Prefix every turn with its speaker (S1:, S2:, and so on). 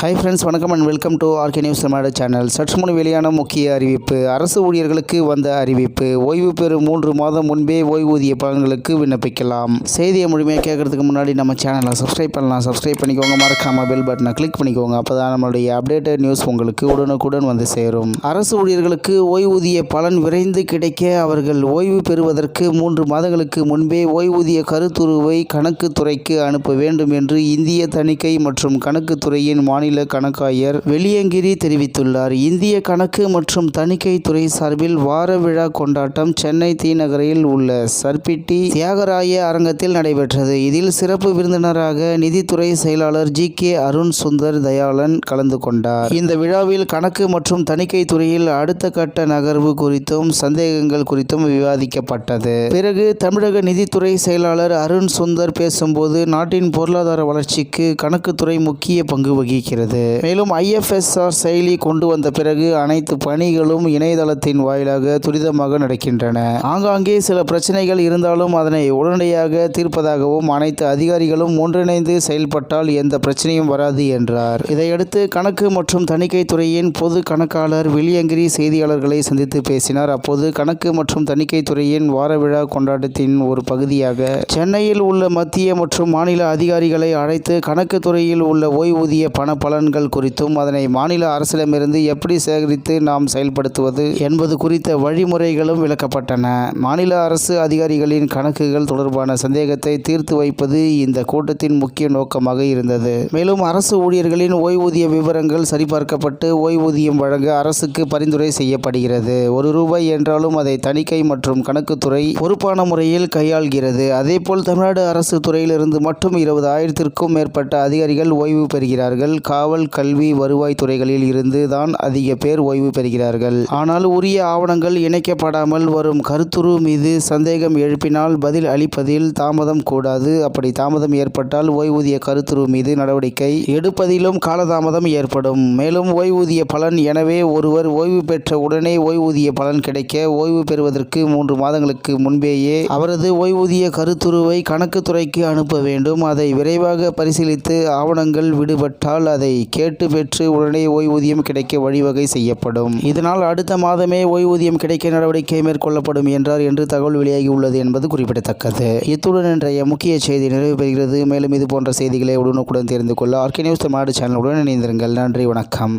S1: Hi friends வணக்கம் and welcome to RK news Tamil channel சற்று முன் வெளியான முக்கிய அறிவிப்பு. அரசு ஊழியர்களுக்கு வந்த அறிவிப்பு. ஓய்வு பெறும் மூன்று மாதம் முன்பே ஓய்வூதிய பலன்களுக்கு விண்ணப்பிக்கலாம். செய்தியை முழுமையாக கேட்கறதுக்கு முன்னாடி நம்ம சேனலை சப்ஸ்கிரைப் பண்ணலாம். சப்ஸ்கிரைப் பண்ணிக்கோங்க. மறக்காம பெல் பட்டனை கிளிக் பண்ணிக்கோங்க. அப்போ தான் நம்மளுடைய அப்டேட்டட் நியூஸ் உங்களுக்கு உடனுக்குடன் வந்து சேரும். அரசு ஊழியர்களுக்கு ஓய்வூதிய பலன் விரைந்து கிடைக்க அவர்கள் ஓய்வு பெறுவதற்கு மூன்று மாதங்களுக்கு முன்பே ஓய்வூதிய கருத்துருவை கணக்கு துறைக்கு அனுப்ப வேண்டும் என்று இந்திய தணிக்கை மற்றும் கணக்கு துறையின் மாநில கணக்காயர் வெளியங்கிரி தெரிவித்துள்ளார். இந்திய கணக்கு மற்றும் தணிக்கை துறை சார்பில் வார விழா கொண்டாட்டம் சென்னை தீநகரில் உள்ள சர்பிட்டி தியாகராய அரங்கத்தில் நடைபெற்றது. இதில் சிறப்பு விருந்தினராக நிதித்துறை செயலாளர் ஜி கே அருண் சுந்தர் தயாளன் கலந்து கொண்டார். இந்த விழாவில் கணக்கு மற்றும் தணிக்கை துறையில் அடுத்த கட்ட நகர்வு குறித்தும் சந்தேகங்கள் குறித்தும் விவாதிக்கப்பட்டது. பிறகு தமிழக நிதித்துறை செயலாளர் அருண் சுந்தர் பேசும்போது நாட்டின் பொருளாதார வளர்ச்சிக்கு கணக்குத்துறை முக்கிய பங்கு வகிக்கிறது. மேலும் ஐஎஃப்எஸ்ஆர் செயலி கொண்டு வந்த பிறகு அனைத்து பணிகளும் இணையதளத்தின் வாயிலாக துரிதமாக நடக்கின்றன. ஆங்காங்கே சில பிரச்சனைகள் இருந்தாலும் அதனை உடனடியாக தீர்ப்பதாகவும் அனைத்து அதிகாரிகளும் ஒன்றிணைந்து செயல்பட்டால் எந்த பிரச்சனையும் வராது என்றார். இதையடுத்து கணக்கு மற்றும் தணிக்கை துறையின் பொது கணக்காளர் வெளியங்கிரி செய்தியாளர்களை சந்தித்து பேசினார். அப்போது கணக்கு மற்றும் தணிக்கை துறையின் வார விழா கொண்டாட்டத்தின் ஒரு பகுதியாக சென்னையில் உள்ள மத்திய மற்றும் மாநில அதிகாரிகளை அழைத்து கணக்கு துறையில் உள்ள ஓய்வூதிய பண பலன்கள் குறித்தும் அதனை மாநில அரசிடமிருந்து எப்படி சேகரித்து நாம் செயல்படுத்துவது என்பது குறித்த வழிமுறைகளும் விளக்கப்பட்டன. மாநில அரசு அதிகாரிகளின் கணக்குகள் தொடர்பான சந்தேகத்தை தீர்த்து வைப்பது இந்த கூட்டத்தின் முக்கிய நோக்கமாக இருந்தது. மேலும் அரசு ஊழியர்களின் ஓய்வூதிய விவரங்கள் சரிபார்க்கப்பட்டு ஓய்வூதியம் வழங்க அரசுக்கு பரிந்துரை செய்யப்படுகிறது. ஒரு ரூபாய் என்றாலும் அதை தணிக்கை மற்றும் கணக்குத்துறை பொறுப்பான முறையில் கையாள்கிறது. அதேபோல் தமிழ்நாடு அரசு துறையிலிருந்து மட்டும் இருபது ஆயிரத்திற்கும் மேற்பட்ட அதிகாரிகள் ஓய்வு பெறுகிறார்கள். காவல் கல்வி வருவாய் துறைகளில் இருந்து தான் அதிக பேர் ஓய்வு பெறுகிறார்கள். ஆனால் உரிய ஆவணங்கள் இணைக்கப்படாமல் வரும் கருத்துரு மீது சந்தேகம் எழுப்பினால் பதில் அளிப்பதில் தாமதம் கூடாது. அப்படி தாமதம் ஏற்பட்டால் ஓய்வூதிய கருத்துரு மீது நடவடிக்கை எடுப்பதிலும் காலதாமதம் ஏற்படும். மேலும் ஓய்வூதிய பலன் எனவே ஒருவர் ஓய்வு பெற்ற உடனே ஓய்வூதிய பலன் கிடைக்க ஓய்வு பெறுவதற்கு மூன்று மாதங்களுக்கு முன்பேயே அவரது ஓய்வூதிய கருத்துருவை கணக்குத்துறைக்கு அனுப்ப வேண்டும். அதை விரைவாக பரிசீலித்து ஆவணங்கள் விடுபட்டால் அதை அதை கேட்டு பெற்று உடனே ஓய்வூதியம் கிடைக்க வழிவகை செய்யப்படும். இதனால் அடுத்த மாதமே ஓய்வூதியம் கிடைக்க நடவடிக்கை மேற்கொள்ளப்படும் என்றார் என்று தகவல் வெளியாகி உள்ளது என்பது குறிப்பிடத்தக்கது. இத்துடன் இன்றைய முக்கிய செய்தி நிறைவு பெறுகிறது. மேலும் இது போன்ற செய்திகளை உடனுக்குடன் தெரிந்து கொள்ள ஆர்கே நியூஸ் தமிழ்நாடு சேனலுடன் இணைந்திருங்கள். நன்றி வணக்கம்.